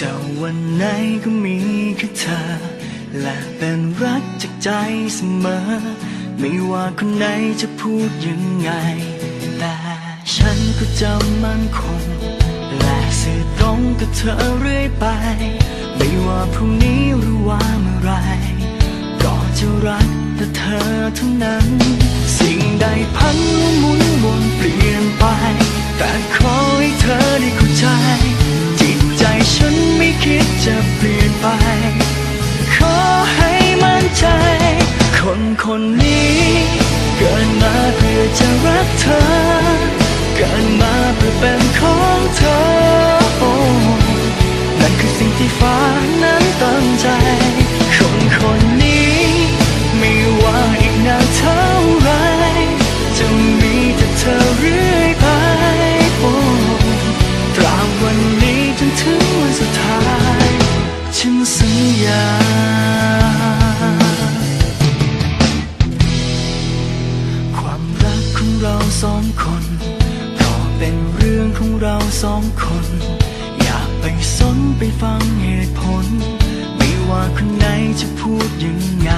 จะวันไหนก็มีแค่เธอ และเป็นรักจากใจเสมอ ไม่ว่าคนไหนจะพูดยังไง แต่ฉันก็จะมั่นคง และสื่อตรงกับเธอเรื่อยไป ไม่ว่าพรุ่งนี้หรือว่าเมื่อไร ก็จะรักแต่เธอเท่านั้น สิ่งใดพันหมุนวนเปลี่ยน ยา ความรักของเราสองคนก็เป็นเรื่องของเราสองคน อย่าไปสนไปฟังเหตุผล ไม่ว่าคนไหนจะพูดยังไง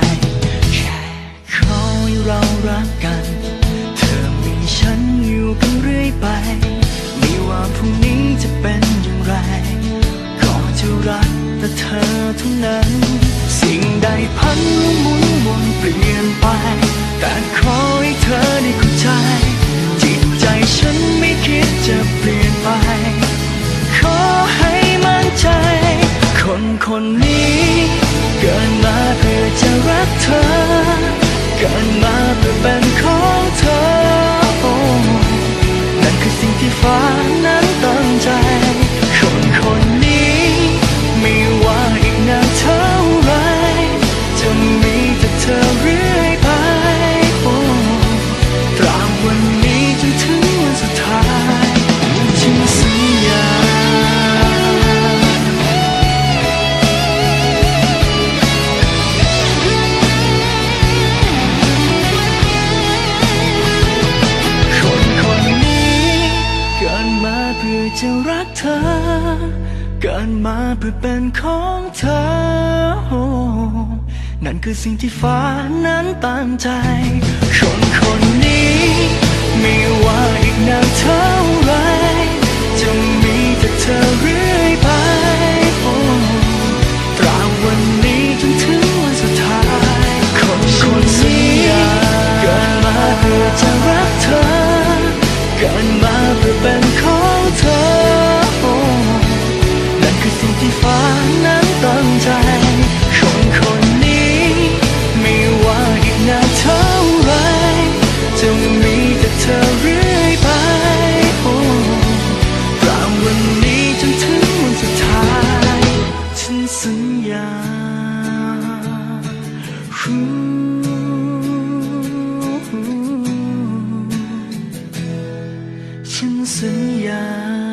ธอเกิดมาเพื่อเป็นของเธอนั่นคือสิ่งที่ฝันนะ กันมาเพื่อเป็นของเธอ นั่นคือสิ่งที่ฟ้านั้นตามใจ คนคนนี้ Chân.